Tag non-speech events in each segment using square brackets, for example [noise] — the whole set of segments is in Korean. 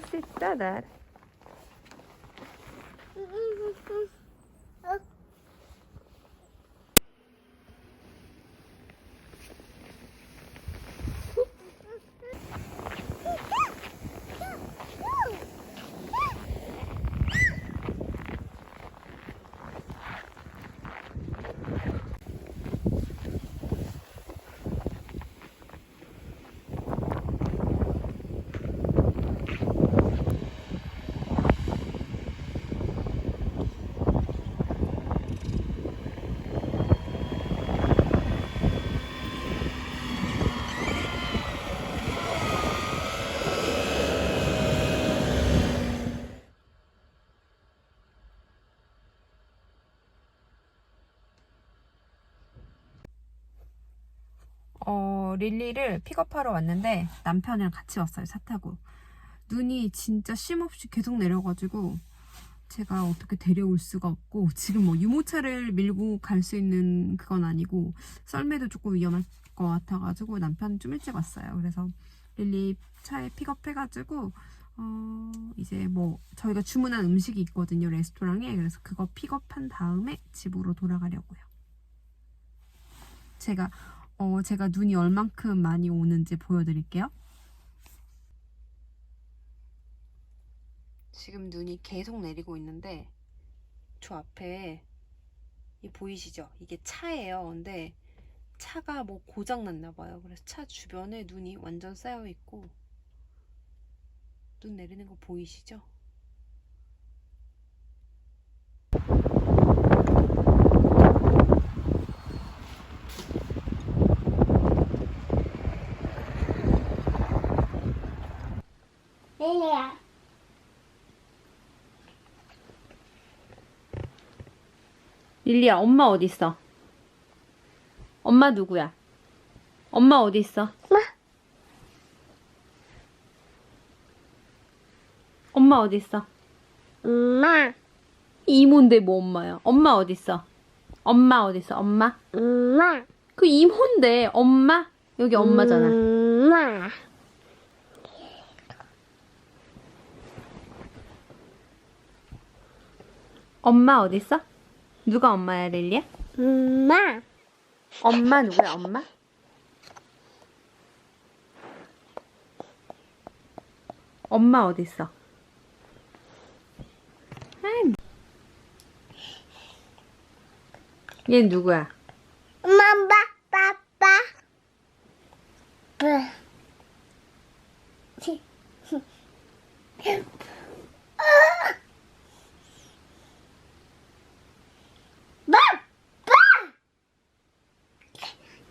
kan sitta där. Mm, mm, mm, 어, 릴리를 픽업하러 왔는데 남편이랑 같이 왔어요, 차 타고. 눈이 진짜 쉼없이 계속 내려가지고 제가 어떻게 데려올 수가 없고 [laughs] 지금 뭐 유모차를 밀고 갈 수 있는 그건 아니고 썰매도 조금 위험할 것 같아가지고 남편 좀 일찍 왔어요. 그래서 릴리 차에 픽업해가지고 어, 이제 뭐 저희가 주문한 음식이 있거든요, 레스토랑에. 그래서 그거 픽업한 다음에 집으로 돌아가려고요. 제가 어, 제가 눈이 얼만큼 많이 오는지 보여드릴게요. 지금 눈이 계속 내리고 있는데 저 앞에 이 보이시죠? 이게 차예요. 근데 차가 뭐 고장 났나 봐요. 그래서 차 주변에 눈이 완전 쌓여 있고 눈 내리는 거 보이시죠? 릴리야, 엄마 어디 있어? 엄마 누구야? 엄마 어디 있어? 엄마. 엄마 어디 있어? 엄마. 이모인데 뭐 엄마야? 엄마 어디 있어? 엄마 어디 있어? 엄마? 엄마. 그 이모인데 엄마? 여기 엄마잖아. 엄마. 엄마 어디 있어? 누가 엄마야, 릴리야? 엄마. 엄마 누구야, 엄마? 엄마 어디 있어? 아이, 얘 누구야? 엄마, 빠, 빠, 빠. 빠, 빠.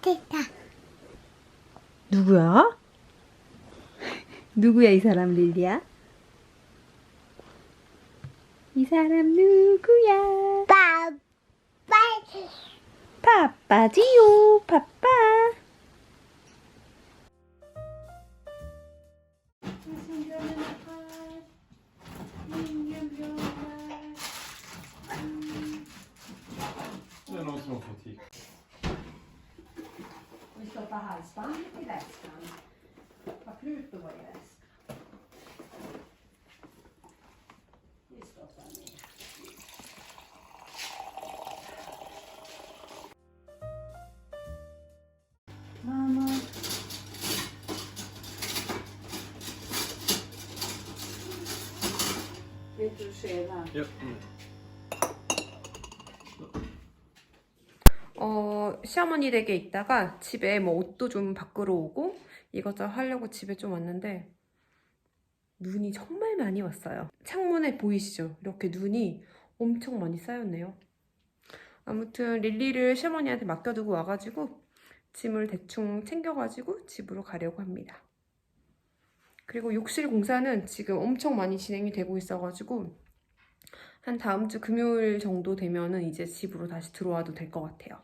됐다. 누구야? 누구야 이 사람 릴리야? 이 사람 누구야? 빠, 빠. 파빠지요 파빠 Ja. Mm. 어, 시어머니 댁에 있다가 집에 뭐 옷도 좀 바꾸러 오고 이것저것 하려고 집에 좀 왔는데 눈이 정말 많이 왔어요. 창문에 보이시죠? 이렇게 눈이 엄청 많이 쌓였네요. 아무튼 릴리를 시어머니한테 맡겨두고 와가지고 짐을 대충 챙겨가지고 집으로 가려고 합니다. 그리고 욕실 공사는 지금 엄청 많이 진행이 되고 있어가지고 한 다음 주 금요일 정도 되면은 이제 집으로 다시 들어와도 될 것 같아요.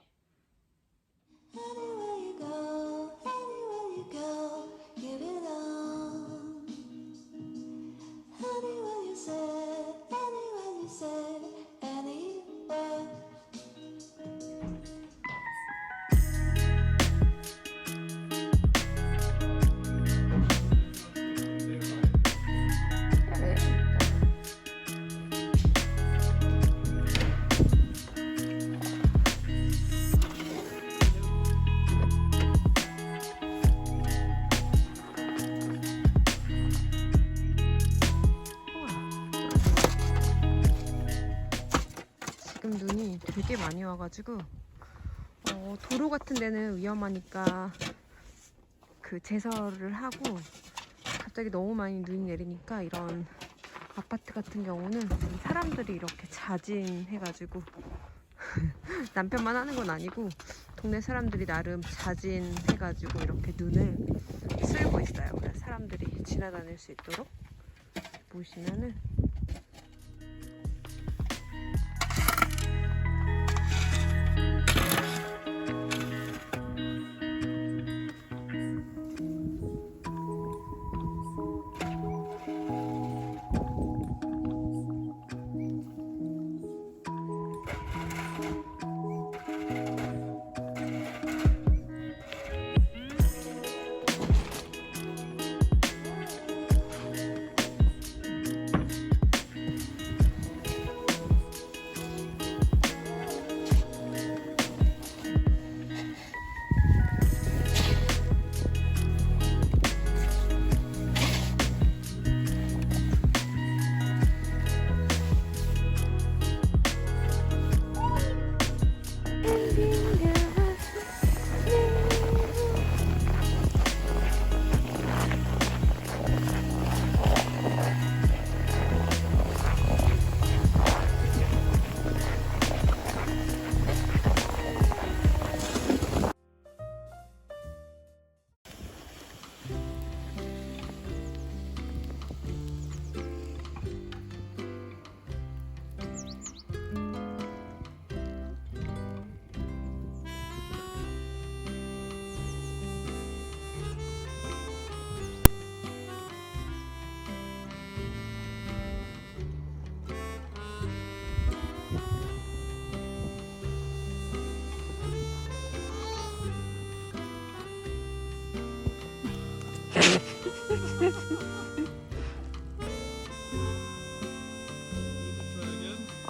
많이 와가지고 어, 도로 같은 데는 위험하니까 그 제설을 하고 갑자기 너무 많이 눈이 내리니까 이런 아파트 같은 경우는 사람들이 이렇게 자진해가지고 [laughs] 남편만 하는 건 아니고 동네 사람들이 나름 자진해가지고 이렇게 눈을 쓸고 있어요. 사람들이 지나다닐 수 있도록 보시면은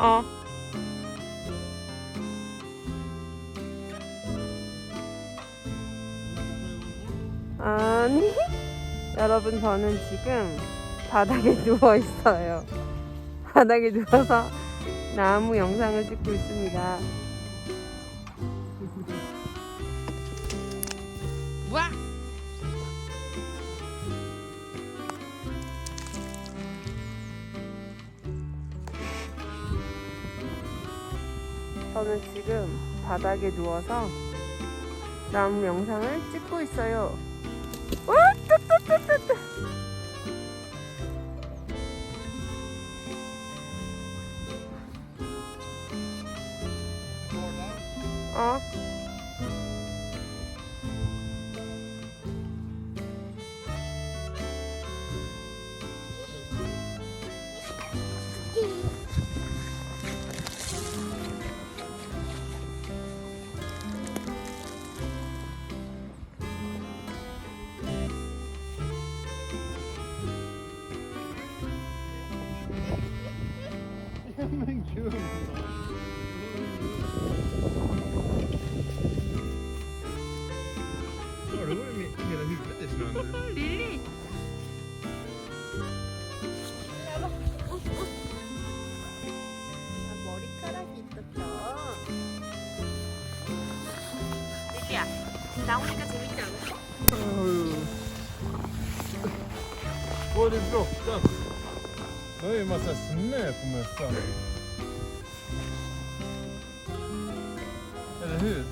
어. 아니, [laughs] 여러분 저는 지금 바닥에 [laughs] 누워 있어요. 바닥에 누워서 나무 영상을 찍고 있습니다. 와! 저는 지금 바닥에 누워서 나무 영상을 찍고 있어요. 와, 뜨뜨뜨뜨뜨. 어? Men gud. Har du varit med hela huvudet i snön nu? 릴리. 머리카락이 있었죠. 릴리야, 나오니까 재밌지 않아? Det bråttom? Det var ju en massa snö på mössan. Eller hur?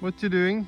What you doing?